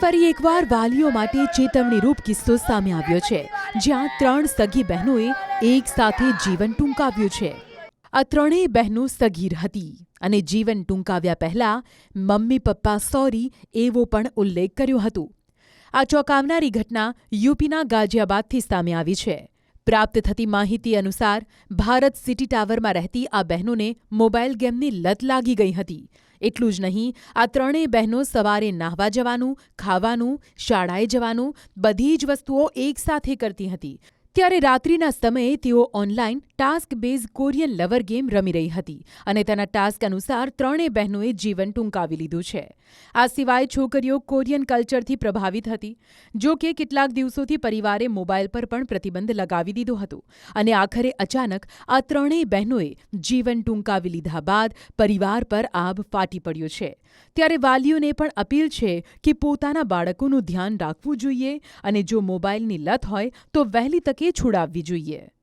ફરી એકવાર વાલીઓ માટે ચેતવણીરૂપ કિસ્સો સામે આવ્યો છે, જ્યાં ત્રણ સગી બહેનોએ એક સાથે જીવન ટૂંકાવ્યું છે. આ ત્રણેય બહેનો સગીર હતી અને જીવન ટૂંકાવ્યા પહેલા મમ્મી પપ્પા સોરી એવો પણ ઉલ્લેખ કર્યો હતો. આ ચોંકાવનારી ઘટના યુપીના ગાઝિયાબાદથી સામે આવી છે. પ્રાપ્ત થતી માહિતી અનુસાર ભારત સિટી ટાવરમાં રહેતી આ બહેનોને મોબાઈલ ગેમની લત લાગી ગઈ હતી એટલું જ નહીં, આ ત્રણેય બહેનો સવારે નાહવા જવાનું, ખાવાનું, શાળાએ જવાનું, બધી જ વસ્તુઓ એકસાથે કરતી હતી. ત્યારે રાત્રિના સમયે તેઓ online task base Korean lover game રમી રહી હતી અને તેના ટાસ્ક અનુસાર ત્રણેય બહેનોએ જીવન ટૂંકાવી લીધું છે. આ સિવાય છોકરીઓ કોરિયન કલ્ચરથી પ્રભાવિત હતી, જો કે કેટલાક દિવસોથી પરિવારે મોબાઈલ પર પણ પ્રતિબંધ લગાવી દીધો હતો અને આખરે અચાનક આ ત્રણેય બહેનોએ જીવન ટૂંકાવી લીધા બાદ પરિવાર પર આભ ફાટી પડ્યો છે. ત્યારે વાલીઓને પણ અપીલ છે કે પોતાના બાળકોનું ધ્યાન રાખવું જોઈએ અને જો મોબાઈલની લત હોય તો વહેલી તકે છોડાવવી જોઈએ.